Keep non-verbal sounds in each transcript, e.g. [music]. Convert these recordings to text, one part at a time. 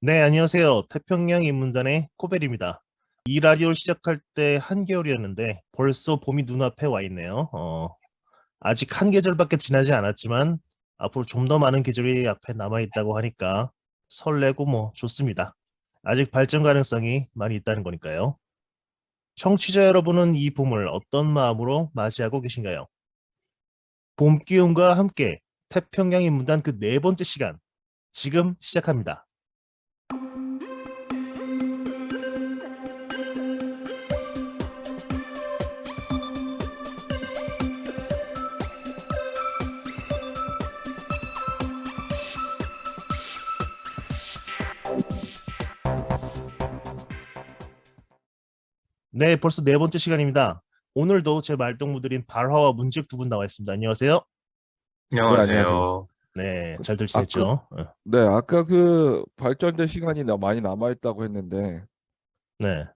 네, 안녕하세요. 태평양 인문단의 코벨입니다. 이 라디오를 시작할 때 한겨울이었는데 벌써 봄이 눈앞에 와 있네요. 어, 아직 한 계절밖에 지나지 않았지만 앞으로 좀 더 많은 계절이 앞에 남아 있다고 하니까 설레고 뭐 좋습니다. 아직 발전 가능성이 많이 있다는 거니까요. 청취자 여러분은 이 봄을 어떤 마음으로 맞이하고 계신가요? 봄 기운과 함께 태평양 인문단 그 네 번째 시간 지금 시작합니다. 네, 벌써 네 번째 시간입니다. 오늘도 제 말동무들인 발화와 문직 두 분 나와 있습니다. 안녕하세요. 안녕하세요. 네, 잘들 지냈죠? 어, 네, 아까 그 발전된 시간이 나- 많이 남아 있다고 했는데 네,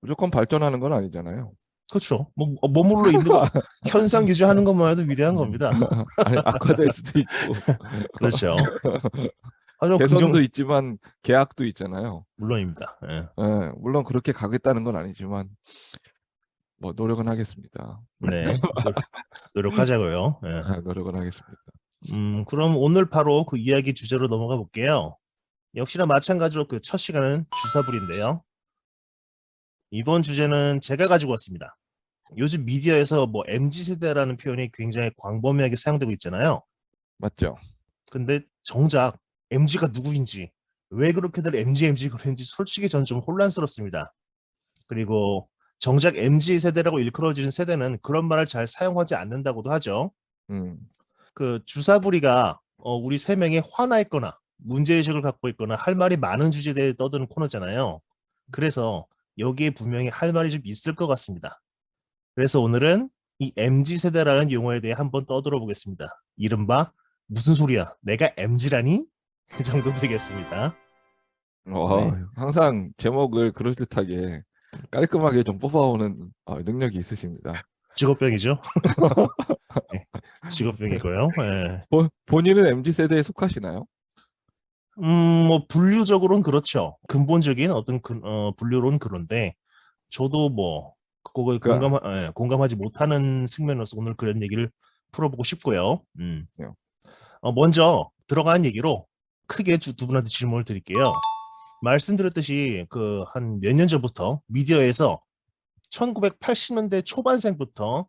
무조건 발전하는 건 아니잖아요. 그렇죠. 뭐 어, 몸으로 있는 거 [laughs] 현상 유지하는 것만 해도 위대한 겁니다. [laughs] 아니, 악화될 수도 있고 [laughs] 그렇죠. 하지만 개선도 긍정 있지만 계약도 있잖아요. 물론입니다. 예. 예, 물론 그렇게 가겠다는 건 아니지만 뭐 노력은 하겠습니다. 네, [laughs] 노- 노력하자고요. 예. 아, 노력은 하겠습니다. 음, 그럼 오늘 바로 그 이야기 주제로 넘어가 볼게요. 역시나 마찬가지로 그 첫 시간은 주사불인데요. 이번 주제는 제가 가지고 왔습니다. 요즘 미디어에서 뭐 MZ 세대라는 표현이 굉장히 광범위하게 사용되고 있잖아요. 맞죠? 근데 정작 MZ가 누구인지 왜 그렇게들 MZ MZ 그러는지 솔직히 전좀 혼란스럽습니다. 그리고 정작 MZ 세대라고 일컬어지는 세대는 그런 말을 잘 사용하지 않는다고도 하죠. 음, 그 주사부리가 어, 우리 세 명이 화나 있거나 문제의식을 갖고 있거나 할 말이 많은 주제에 대해 떠드는 코너잖아요. 그래서 여기에 분명히 할 말이 좀 있을 것 같습니다. 그래서 오늘은 이 MZ 세대라는 용어에 대해 한번 떠들어 보겠습니다. 이른바 무슨 소리야? 내가 MZ라니? 그 정도 되겠습니다. 어, 네. 항상 제목을 그럴듯하게 깔끔하게 좀 뽑아오는 어, 능력이 있으십니다. 직업병이죠. [laughs] 네, 직업병이고요. 예. 본- 본인은 MZ 세대에 속하시나요? 음, 뭐 분류적으로는 그렇죠. 근본적인 어떤 근- 어, 분류로는 그런데 저도 뭐 그거에 그러니까- 공감 예, 공감하지 못하는 측면으로서 오늘 그런 얘기를 풀어보고 싶고요. 음. 네. 어, 먼저 들어가는 얘기로 크게 주- 두 분한테 질문을 드릴게요. 말씀드렸듯이 그 한 몇 년 전부터 미디어에서 1980년대 초반생부터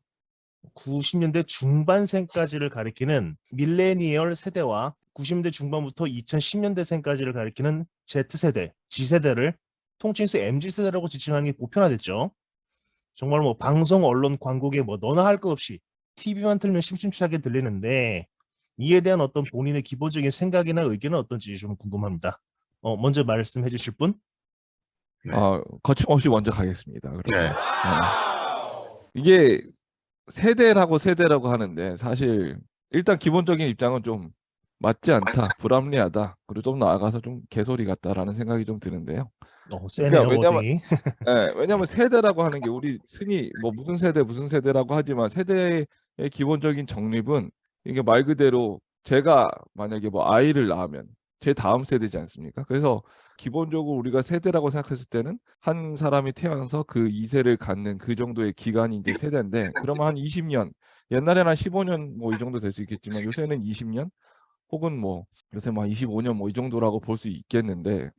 90년대 중반생까지를 가리키는 밀레니얼 세대와 90년대 중반부터 2010년대생까지를 가리키는 Z세대, G세대를 통칭해서 MZ세대라고 지칭하는 게 보편화됐죠. 정말 뭐 방송, 언론, 광고계 뭐 너나 할 것 없이 TV만 틀면 심심찮게 들리는데 이에 대한 어떤 본인의 기본적인 생각이나 의견은 어떤지 좀 궁금합니다. 어, 먼저 말씀해 주실 분? 네. 아, 거침없이 먼저 가겠습니다. 네. 어. 이게 세대라고 세대라고 하는데 사실 일단 기본적인 입장은 좀 맞지 않다, 불합리하다, 그리고 좀 나아가서 좀 개소리 같다라는 생각이 좀 드는데요. 어, 세네요, 왜냐면- 워딩이. 예, 왜냐하면 세대라고 하는 게 우리 흔히 뭐 무슨 세대 무슨 세대라고 하지만 세대의 기본적인 정립은 이게 말 그대로 제가 만약에 뭐 아이를 낳으면 제 다음 세대지 않습니까? 그래서 기본적으로 우리가 세대라고 생각했을 때는 한 사람이 태어나서 그 2세를 갖는 그 정도의 기간이 이제 세대인데 그러면 한 20년 옛날에는 한 15년 뭐 이 정도 될 수 있겠지만 요새는 20년 혹은 뭐 요새 뭐 25년 뭐 이 정도라고 볼 수 있겠는데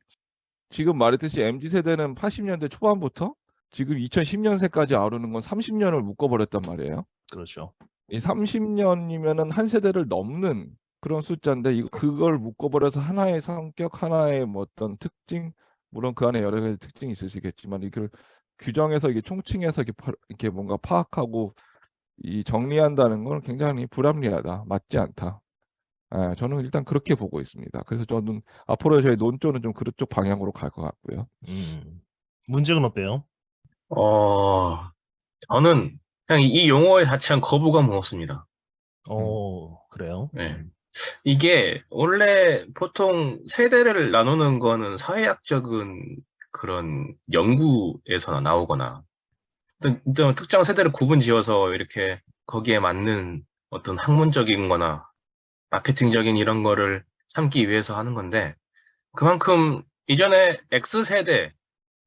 지금 말했듯이 MZ 세대는 80년대 초반부터 지금 2010년세까지 아우르는 건 30년을 묶어버렸단 말이에요. 그렇죠. 이 30년이면은 한 세대를 넘는 그런 숫자인데 이거 그걸 묶어버려서 하나의 성격, 하나의 뭐 어떤 특징, 물론 그 안에 여러 가지 특징이 있을 수 있겠지만 이걸 규정해서 이게 총칭해서 이렇게, 파- 이렇게 뭔가 파악하고 이 정리한다는 건 굉장히 불합리하다, 맞지 않다. 아, 저는 일단 그렇게 보고 있습니다. 그래서 저는 앞으로 저희 논조는 좀 그쪽 방향으로 갈 것 같고요. 음. 문제는 어때요? 어, 저는 그냥 이 용어에 자체한 거부감 없습니다. 어, 그래요? 네. 이게 원래 보통 세대를 나누는 거는 사회학적인 그런 연구에서나 나오거나 어떤 어떤 특정 세대를 구분 지어서 이렇게 거기에 맞는 어떤 학문적인 거나 마케팅적인 이런 거를 삼기 위해서 하는 건데 그만큼 이전에 X세대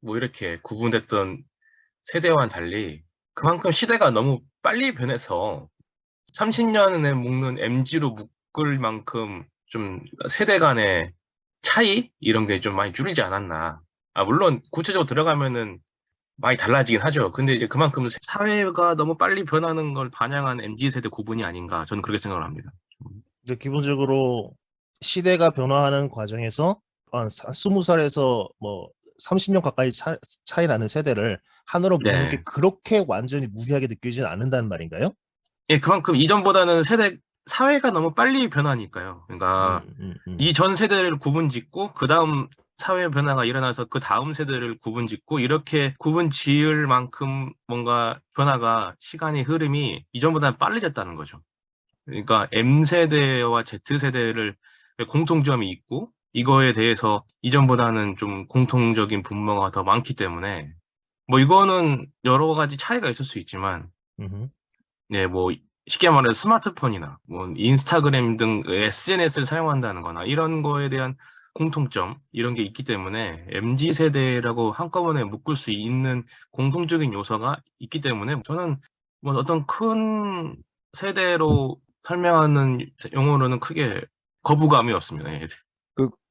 뭐 이렇게 구분됐던 세대와는 달리 그만큼 시대가 너무 빨리 변해서 30년에 묶는 MG로 묶을 만큼 좀 세대 간의 차이 이런 게 좀 많이 줄이지 않았나. 아 물론 구체적으로 들어가면은 많이 달라지긴 하죠. 근데 이제 그만큼 사회가 너무 빨리 변하는 걸 반영한 MZ 세대 구분이 아닌가 저는 그렇게 생각을 합니다. 이제 기본적으로 시대가 변화하는 과정에서 한 20살에서 뭐 30년 가까이 차, 차이 나는 세대를 하나로 묶는 네. 게 그렇게 완전히 무리하게 느껴지진 않는다는 말인가요? 예, 그만큼 이전보다는 세대 사회가 너무 빨리 변하니까요. 그러니까 음, 음, 음. 이전 세대를 구분짓고 그 다음 사회 변화가 일어나서 그 다음 세대를 구분짓고 이렇게 구분지을 만큼 뭔가 변화가 시간의 흐름이 이전보다는 빨라졌다는 거죠. 그러니까 M세대와 Z세대를 공통점이 있고 이거에 대해서 이전보다는 좀 공통적인 분모가 더 많기 때문에 뭐 이거는 여러 가지 차이가 있을 수 있지만 음흠. 네, 뭐 쉽게 말해서 스마트폰이나 뭐 인스타그램 등 SNS를 사용한다는 거나 이런 거에 대한 공통점 이런 게 있기 때문에 MZ 세대라고 한꺼번에 묶을 수 있는 공통적인 요소가 있기 때문에 저는 뭐 어떤 큰 세대로 설명하는 용어로는 크게 거부감이 없습니다.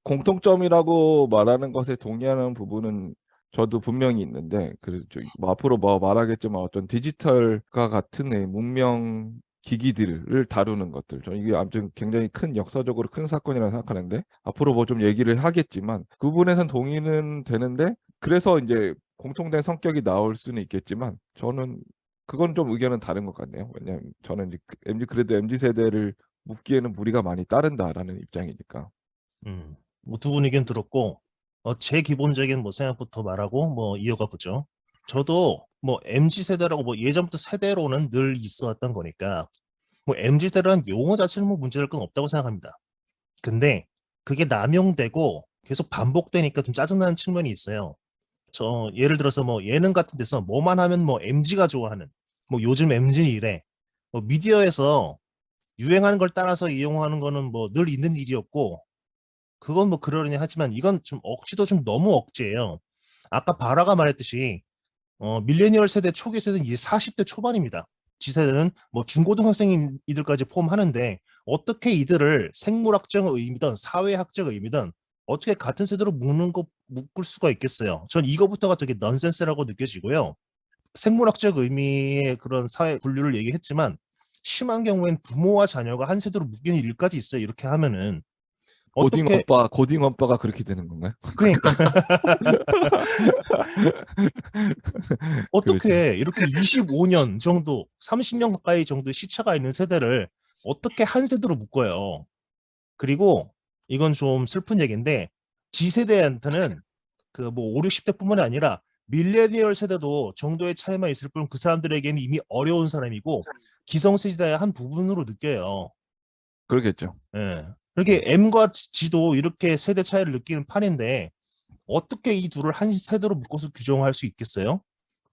예. 그 공통점이라고 말하는 것에 동의하는 부분은 저도 분명히 있는데 그래서 저뭐 앞으로 뭐 말하겠지만 어떤 디지털과 같은 의 문명 기기들을 다루는 것들 저는 이게 아무튼 굉장히 큰 역사적으로 큰 사건이라고 생각하는데 앞으로 뭐 좀 얘기를 하겠지만 그 부분에선 동의는 되는데 그래서 이제 공통된 성격이 나올 수는 있겠지만 저는 그건 좀 의견은 다른 것 같네요. 왜냐하면 저는 이제 그 MZ 그래도 MZ 세대를 묶기에는 무리가 많이 따른다라는 입장이니까. 음. 뭐 두 분 의견 들었고 어, 제 기본적인 뭐 생각부터 말하고 뭐 이어가 보죠. 저도 뭐 MZ 세대라고 뭐 예전부터 세대로는 늘 있어왔던 거니까 뭐 MZ 세대라는 용어 자체는 뭐 문제될 건 없다고 생각합니다. 근데 그게 남용되고 계속 반복되니까 좀 짜증나는 측면이 있어요. 저 예를 들어서 뭐 예능 같은 데서 뭐만 하면 뭐 MZ가 좋아하는 뭐 요즘 MZ 이래 뭐 미디어에서 유행하는 걸 따라서 이용하는 거는 뭐 늘 있는 일이었고 그건 뭐 그러려니 하지만 이건 좀 억지도 좀 너무 억지예요. 아까 바라가 말했듯이 어, 밀레니얼 세대 초기 세대는 이제 40대 초반입니다. 지세대는 뭐 중고등학생인 이들까지 포함하는데 어떻게 이들을 생물학적 의미든 사회학적 의미든 어떻게 같은 세대로 묶는 거 묶을 수가 있겠어요. 전 이거부터가 되게 넌센스라고 느껴지고요. 생물학적 의미의 그런 사회 분류를 얘기했지만 심한 경우엔 부모와 자녀가 한 세대로 묶이는 일까지 있어요. 이렇게 하면은 고딩 어떻게 오빠, 고딩 오빠가 그렇게 되는 건가요? [laughs] 그러니까 그렇죠. 어떻게 이렇게 25년 정도, 30년 가까이 정도 시차가 있는 세대를 어떻게 한 세대로 묶어요? 그리고 이건 좀 슬픈 얘기인데 G세대한테는 그 뭐 5, 60대뿐만이 아니라 밀레니얼 세대도 정도의 차이만 있을 뿐 그 사람들에게는 이미 어려운 사람이고 기성세대의 한 부분으로 느껴요. 그러겠죠. 예. 이렇게 M과 G도 이렇게 세대 차이를 느끼는 판인데 어떻게 이 둘을 한 세대로 묶어서 규정할 수 있겠어요?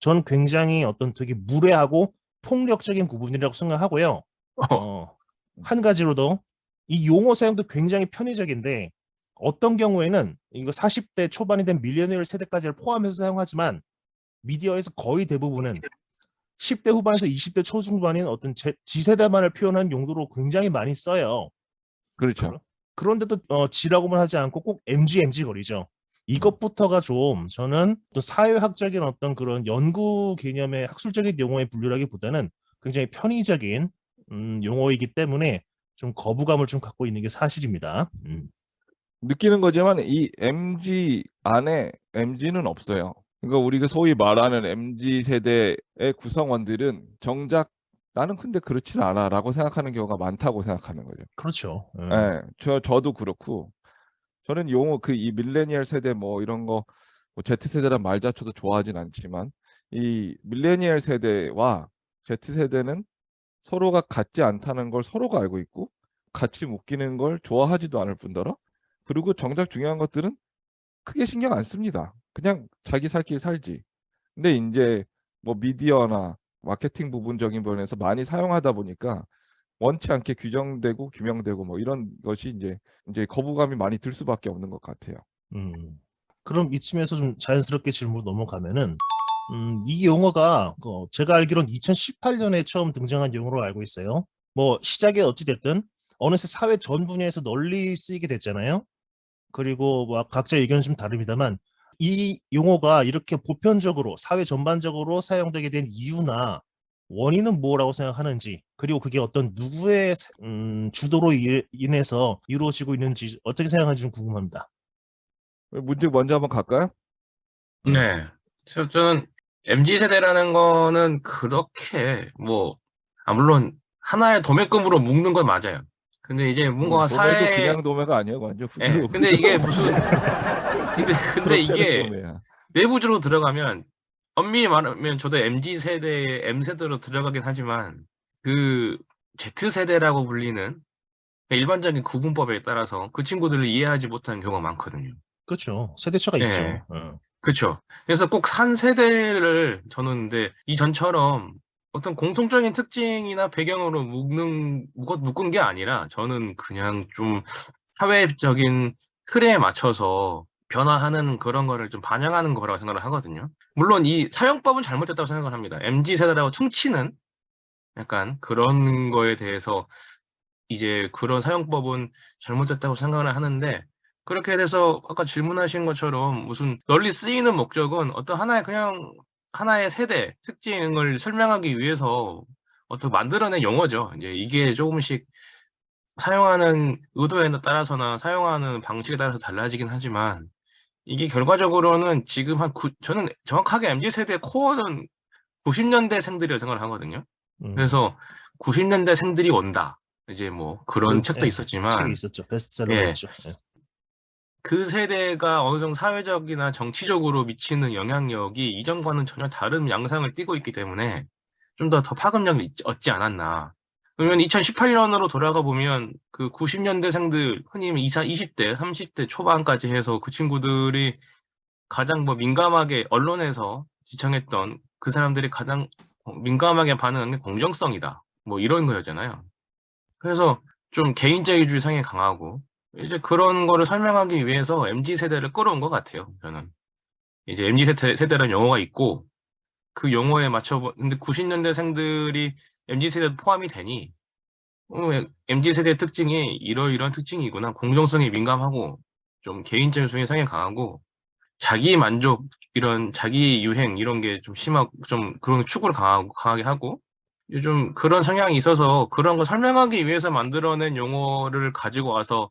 저는 굉장히 어떤 되게 무례하고 폭력적인 구분이라고 생각하고요. 어, 한 가지로 더 이 용어 사용도 굉장히 편의적인데 어떤 경우에는 이거 40대 초반이 된 밀레니얼 세대까지를 포함해서 사용하지만 미디어에서 거의 대부분은 10대 후반에서 20대 초중반인 어떤 제, G세대만을 표현한 용도로 굉장히 많이 써요. 그렇죠. 그 런데도 어, G라고만 하지 않고 꼭 MG, MG 거리죠. 이것부터가 좀 저는 또 사회학적인 어떤 그런 연구 개념의 학술적인 용어의 분류라기보다는 굉장히 편의적인 음, 용어이기 때문에 좀 거부감을 좀 갖고 있는 게 사실입니다. 음. 느끼는 거지만 이 MG 안에 MG는 없어요. 그러니까 우리가 소위 말하는 MG 세대의 구성원들은 정작 나는 근데 그렇진 않아라고 생각하는 경우가 많다고 생각하는 거죠. 그렇죠. 음. 예, 저 저도 그렇고 저는 용어 그 이 밀레니얼 세대 뭐 이런 거뭐 Z세대란 말 자체도 좋아하진 않지만 이 밀레니얼 세대와 Z세대는 서로가 같지 않다는 걸 서로가 알고 있고 같이 묶이는 걸 좋아하지도 않을 뿐더러 그리고 정작 중요한 것들은 크게 신경 안 씁니다. 그냥 자기 살 길 살지. 근데 이제 뭐 미디어나 마케팅 부분적인 면에서 많이 사용하다 보니까 원치 않게 규정되고 규명되고 뭐 이런 것이 이제 이제 거부감이 많이 들 수밖에 없는 것 같아요. 음. 그럼 이쯤에서 좀 자연스럽게 질문 넘어가면은 음, 이 용어가 어, 제가 알기로는 2018년에 처음 등장한 용어로 알고 있어요. 뭐 시작이 어찌 됐든 어느새 사회 전 분야에서 널리 쓰이게 됐잖아요. 그리고 뭐 각자 의견은 좀 다릅니다만 이 용어가 이렇게 보편적으로 사회 전반적으로 사용되게 된 이유나 원인은 뭐라고 생각하는지 그리고 그게 어떤 누구의 음, 주도로 이- 인해서 이루어지고 있는지 어떻게 생각하는지 좀 궁금합니다. 문제 먼저 한번 갈까요? 네. 저, 저는 MZ 세대라는 거는 그렇게 뭐, 아, 물론 하나의 도매금으로 묶는 건 맞아요. 근데 이제 뭔가 음, 도매도 사회, 그냥 도매가 아니에요, 완전 예, 후배로. 근데 이게 무슨, 근데, 근데 이게 도매야. 내부적으로 들어가면 엄밀히 말하면 저도 MZ 세대의 M 세대로 들어가긴 하지만 그 Z 세대라고 불리는 일반적인 구분법에 따라서 그 친구들을 이해하지 못하는 경우가 많거든요. 그렇죠. 세대차가 예. 있죠. 어. 그렇죠. 그래서 꼭 산 세대를 저는 근데 이전처럼 어떤 공통적인 특징이나 배경으로 묶는 묶은 게 아니라 저는 그냥 좀 사회적인 틀에 맞춰서 변화하는 그런 거를 좀 반영하는 거라고 생각을 하거든요. 물론 이 사용법은 잘못됐다고 생각을 합니다. MZ 세대라고 퉁치는 약간 그런 거에 대해서 이제 그런 사용법은 잘못됐다고 생각을 하는데 그렇게 돼서 아까 질문하신 것처럼 무슨 널리 쓰이는 목적은 어떤 하나의 그냥 하나의 세대 특징을 설명하기 위해서 어떤 만들어낸 용어죠. 이제 이게 조금씩 사용하는 의도에 따라서나 사용하는 방식에 따라서 달라지긴 하지만 이게 결과적으로는 지금 한 구, 저는 정확하게 MZ 세대 코어는 90년대 생들이라고 생각을 하거든요. 음. 그래서 90년대 생들이 온다. 이제 뭐 그런 그, 책도 예, 있었지만 책이 있었죠. 베스트셀러가 예. 예. 그 세대가 어느 정도 사회적이나 정치적으로 미치는 영향력이 이전과는 전혀 다른 양상을 띠고 있기 때문에 좀 더 더 파급력을 잊- 얻지 않았나. 그러면 2018년으로 돌아가 보면 그 90년대생들 흔히 20, 20대, 30대 초반까지 해서 그 친구들이 가장 뭐 민감하게 언론에서 지청했던 그 사람들이 가장 민감하게 반응하는 게 공정성이다. 뭐 이런 거였잖아요. 그래서 좀 개인주의 주의성이 강하고 이제 그런 거를 설명하기 위해서 MZ 세대를 끌어온 것 같아요. 저는 이제 MZ 세대, 세대라는 용어가 있고 그 용어에 맞춰 근데 90년대생들이 MZ 세대 포함이 되니 어, MZ 세대의 특징이 이러이러한 특징이구나. 공정성이 민감하고 좀 개인적인 주의성이 강하고 자기 만족 이런 자기 유행 이런 게 좀 심하고 좀 그런 추구를 강하고 강하게 하고 요즘 그런 성향이 있어서 그런 거 설명하기 위해서 만들어낸 용어를 가지고 와서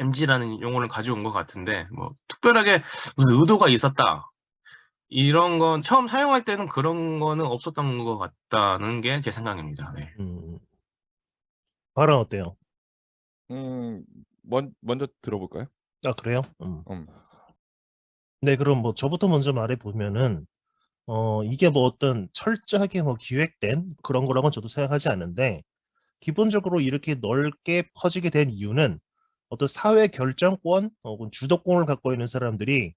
MG라는 용어를 가지고 온 것 같은데 뭐 특별하게 무슨 의도가 있었다 이런 건 처음 사용할 때는 그런 거는 없었던 것 같다는 게 제 생각입니다. 네. 음. 발언 어때요? 음, 먼, 먼저 들어볼까요? 아 그래요? 음. 음. 네, 그럼 뭐 저부터 먼저 말해 보면은 어 이게 뭐 어떤 철저하게 뭐 기획된 그런 거라고는 저도 생각하지 않는데 기본적으로 이렇게 넓게 퍼지게 된 이유는 어떤 사회 결정권 혹은 주도권을 갖고 있는 사람들이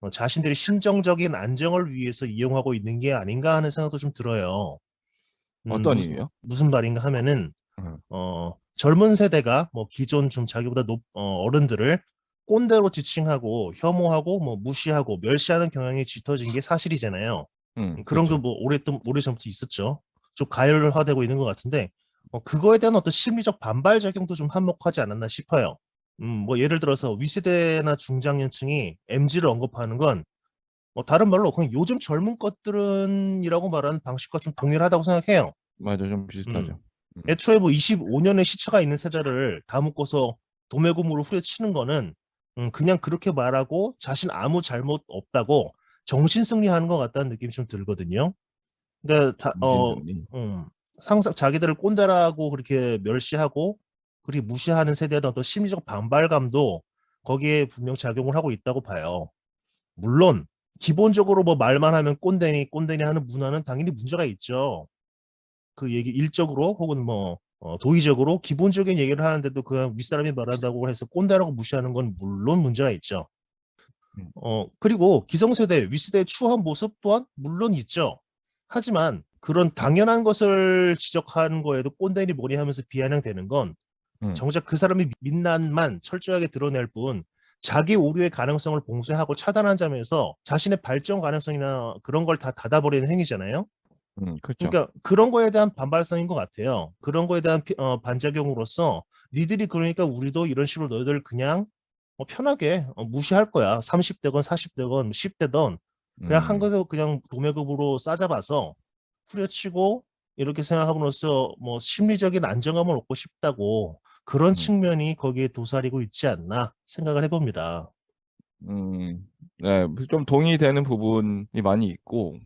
어, 자신들의 심정적인 안정을 위해서 이용하고 있는 게 아닌가 하는 생각도 좀 들어요. 음, 어떤 이유요? 무슨 말인가 하면은 음. 어 젊은 세대가 뭐 기존 좀 자기보다 높 어, 어른들을 꼰대로 지칭하고 혐오하고 뭐 무시하고 멸시하는 경향이 짙어진 게 사실이잖아요. 음, 그런 그렇죠. 게뭐 오랫동 오래 전부터 있었죠. 좀 가열화되고 있는 것 같은데 어, 그거에 대한 어떤 심리적 반발 작용도 좀 한몫하지 않았나 싶어요. 음, 뭐 예를 들어서 위세대나 중장년층이 MZ를 언급하는 건 뭐 다른 말로 그냥 요즘 젊은 것들은이라고 말하는 방식과 좀 동일하다고 생각해요. 맞아, 좀 비슷하죠. 애초에 뭐 25년의 시차가 있는 세대를 다 묶어서 도매금으로 후려치는 거는 음, 그냥 그렇게 말하고 자신 아무 잘못 없다고 정신 승리하는 것 같다는 느낌이 좀 들거든요. 그러니까 다, 어. 음, 상상 자기들을 꼰대라고 그렇게 멸시하고 그렇게 무시하는 세대의 어떤 심리적 반발감도 거기에 분명 작용을 하고 있다고 봐요. 물론 기본적으로 뭐 말만 하면 꼰대니 꼰대니 하는 문화는 당연히 문제가 있죠. 그 얘기 일적으로 혹은 뭐 어, 도의적으로 기본적인 얘기를 하는데도 그냥 윗사람이 말한다고 해서 꼰대라고 무시하는 건 물론 문제가 있죠. 음. 어 그리고 기성세대 윗세대의 추한 모습 또한 물론 있죠. 하지만 그런 당연한 것을 지적하는 거에도 꼰대니 뭐니 하면서 비아냥되는 건 음. 정작 그 사람의 민낯만 철저하게 드러낼 뿐 자기 오류의 가능성을 봉쇄하고 차단한 점에서 자신의 발전 가능성이나 그런 걸 다 닫아버리는 행위잖아요. 음, 그렇죠. 그러니까 그런 거에 대한 반발성인 것 같아요. 그런 거에 대한 피- 어, 반작용으로서 니들이 그러니까 우리도 이런 식으로 너희들 그냥 어, 편하게 어, 무시할 거야. 30대건 40대건 10대던 그냥 한 음. 것을 그냥 도매급으로 싸잡아서 후려치고 이렇게 생각함으로써 뭐 심리적인 안정감을 얻고 싶다고 그런 음. 측면이 거기에 도사리고 있지 않나 생각을 해봅니다. 음, 네, 좀 동의되는 부분이 많이 있고,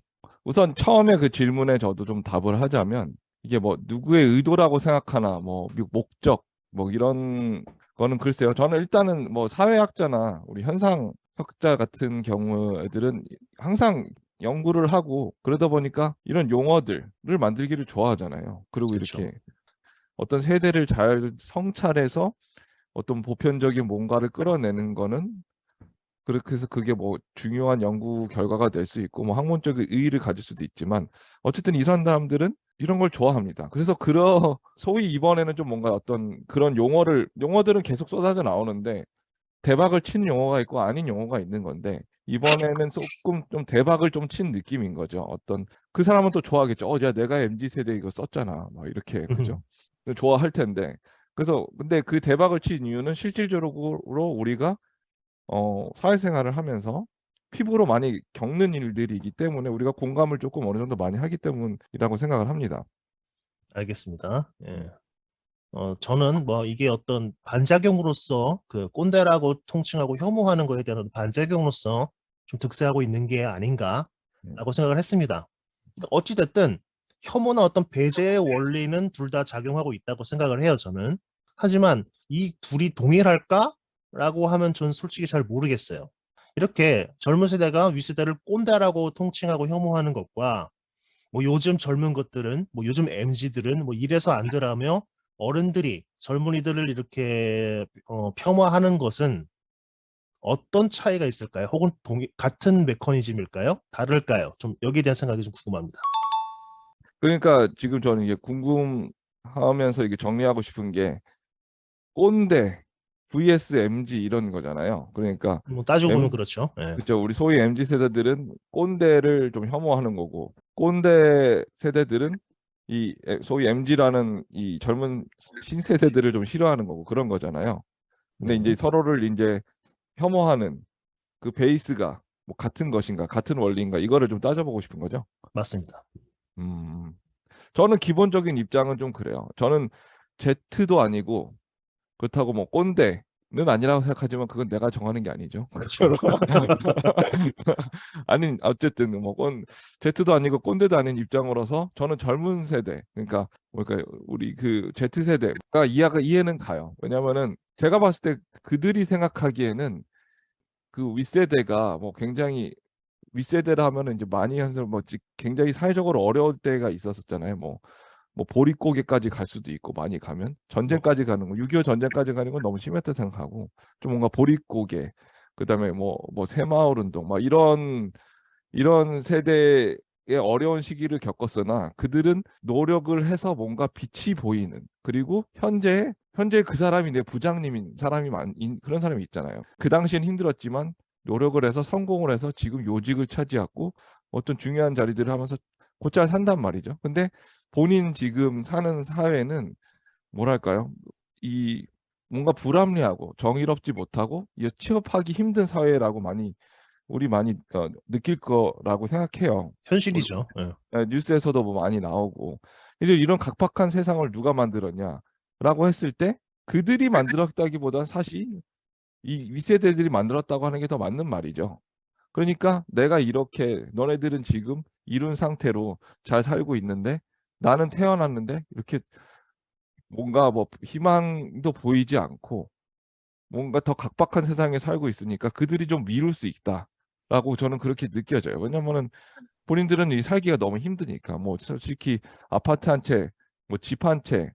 우선 처음에 그 질문에 저도 좀 답을 하자면, 이게 뭐 누구의 의도라고 생각하나, 뭐 미- 목적, 뭐 이런 거는 글쎄요. 저는 일단은 뭐 사회학자나 우리 현상 학자 같은 경우들은 항상 연구를 하고 그러다 보니까 이런 용어들을 만들기를 좋아하잖아요. 그리고 그렇죠. 이렇게 어떤 세대를 잘 성찰해서 어떤 보편적인 뭔가를 끌어내는 거는 그렇게 해서 그게 뭐 중요한 연구 결과가 될 수 있고 뭐 학문적인 의의를 가질 수도 있지만 어쨌든 이런 사람들은 이런 걸 좋아합니다. 그래서 그러 [laughs] 소위 이번에는 좀 뭔가 어떤 그런 용어를 용어들은 계속 쏟아져 나오는데 대박을 친 용어가 있고 아닌 용어가 있는 건데 이번에는 조금 좀 대박을 좀 친 느낌인 거죠. 어떤 그 사람은 또 좋아하겠죠. 어, 야 내가 MZ 세대 이거 썼잖아. 막 이렇게 그죠? 좋아할 텐데. 그래서 근데 그 대박을 친 이유는 실질적으로 우리가 어, 사회생활을 하면서 피부로 많이 겪는 일들이기 때문에 우리가 공감을 조금 어느 정도 많이 하기 때문이라고 생각을 합니다. 알겠습니다. 예. 어, 저는 뭐 이게 어떤 반작용으로서 그 꼰대라고 통칭하고 혐오하는 거에 대한 반작용으로서 좀 득세하고 있는 게 아닌가라고 생각을 했습니다. 그러니까 어찌됐든 혐오나 어떤 배제의 원리는 둘 다 작용하고 있다고 생각을 해요, 저는. 하지만 이 둘이 동일할까 라고 하면 전 솔직히 잘 모르겠어요. 이렇게 젊은 세대가 윗세대를 꼰대라고 통칭하고 혐오하는 것과 뭐 요즘 젊은 것들은 뭐 요즘 MZ들은 뭐 이래서 안 되라며 어른들이 젊은이들을 이렇게 어, 폄하하는 것은 어떤 차이가 있을까요? 혹은 동일, 같은 메커니즘일까요? 다를까요? 좀 여기에 대한 생각이 좀 궁금합니다. 그러니까 지금 저는 이게 궁금하면서 이게 정리하고 싶은 게 꼰대 vs MZ 이런 거잖아요. 그러니까 뭐 따지고 보면 그렇죠. 예. 그렇죠. 우리 소위 MZ 세대들은 꼰대를 좀 혐오하는 거고 꼰대 세대들은 이 에- 소위 MZ라는 이 젊은 신세대들을 좀 싫어하는 거고 그런 거잖아요. 근데 이제 음. 서로를 이제 혐오하는 그 베이스가 뭐 같은 것인가, 같은 원리인가 이거를 좀 따져보고 싶은 거죠. 맞습니다. 음, 저는 기본적인 입장은 좀 그래요. 저는 Z도 아니고 그렇다고 뭐 꼰대 는 아니라고 생각하지만 그건 내가 정하는 게 아니죠. 그렇죠. [laughs] 아니 어쨌든 뭐 꼰, Z도 아니고 꼰대도 아닌 입장으로서 저는 젊은 세대 그러니까 뭐랄까 우리 그 Z 세대가 이해가 이해는 가요. 왜냐면은 제가 봤을 때 그들이 생각하기에는 그 윗세대가 뭐 굉장히 윗세대라 하면은 이제 많이 한서 뭐 지- 굉장히 사회적으로 어려울 때가 있었었잖아요. 뭐 뭐 보릿고개까지 갈 수도 있고 많이 가면 전쟁까지 가는 거 6.25 전쟁까지 가는 건 너무 심했다 생각하고 좀 뭔가 보릿고개 그다음에 뭐 뭐 새마을 운동 막 이런 이런 세대의 어려운 시기를 겪었으나 그들은 노력을 해서 뭔가 빛이 보이는 그리고 현재 현재 그 사람이 내 부장님인 사람이 많 인- 그런 사람이 있잖아요. 그 당시엔 힘들었지만 노력을 해서 성공을 해서 지금 요직을 차지하고 어떤 중요한 자리들을 하면서 곧잘 산단 말이죠. 근데 본인 지금 사는 사회는 뭐랄까요? 이 뭔가 불합리하고 정의롭지 못하고 이 취업하기 힘든 사회라고 많이 우리 많이 어, 느낄 거라고 생각해요. 현실이죠. 예. 예, 뉴스에서도 뭐 많이 나오고 이제 이런 각박한 세상을 누가 만들었냐라고 했을 때 그들이 만들었다기보다 사실 이 윗세대들이 만들었다고 하는 게 더 맞는 말이죠. 그러니까 내가 이렇게 너네들은 지금 이룬 상태로 잘 살고 있는데 나는 태어났는데 이렇게 뭔가 뭐 희망도 보이지 않고 뭔가 더 각박한 세상에 살고 있으니까 그들이 좀 미룰 수 있다라고 저는 그렇게 느껴져요. 왜냐면은 본인들은 이 살기가 너무 힘드니까 뭐 솔직히 아파트 한 채, 뭐 집 한 채,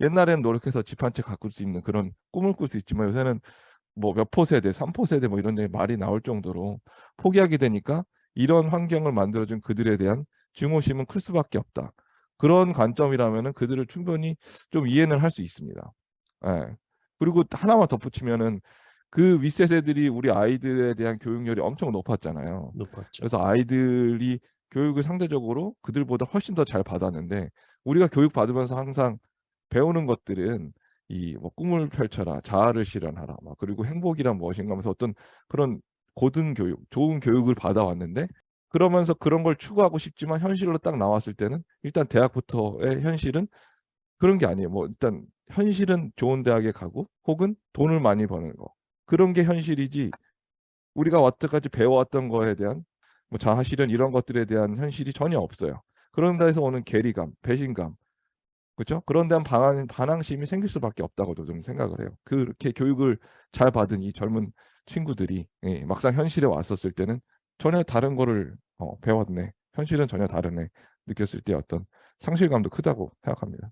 옛날에는 노력해서 집 한 채 가꿀 수 있는 그런 꿈을 꿀 수 있지만 요새는 뭐 몇 포 세대, 삼포 세대 뭐 이런 데 말이 나올 정도로 포기하게 되니까 이런 환경을 만들어준 그들에 대한 증오심은 클 수밖에 없다. 그런 관점이라면은 그들을 충분히 좀 이해는 할 수 있습니다. 예. 그리고 하나만 덧붙이면은 그 윗세대들이 우리 아이들에 대한 교육열이 엄청 높았잖아요. 높았죠. 그래서 아이들이 교육을 상대적으로 그들보다 훨씬 더 잘 받았는데 우리가 교육 받으면서 항상 배우는 것들은 이 뭐 꿈을 펼쳐라, 자아를 실현하라, 막 그리고 행복이란 무엇인가 하면서 어떤 그런 고등 교육, 좋은 교육을 받아왔는데 그러면서 그런 걸 추구하고 싶지만 현실로 딱 나왔을 때는 일단 대학부터의 현실은 그런 게 아니에요. 뭐 일단 현실은 좋은 대학에 가고 혹은 돈을 많이 버는 거 그런 게 현실이지 우리가 여태까지 배워왔던 거에 대한 뭐 자아 실현 이런 것들에 대한 현실이 전혀 없어요. 그런 데서 오는 괴리감, 배신감, 그렇죠? 그런 데한 반항, 반항심이 생길 수밖에 없다고도 좀 생각을 해요. 그렇게 교육을 잘 받은 이 젊은 친구들이 예, 막상 현실에 왔었을 때는 전혀 다른 거를 어, 배웠네. 현실은 전혀 다르네. 느꼈을 때 어떤 상실감도 크다고 생각합니다.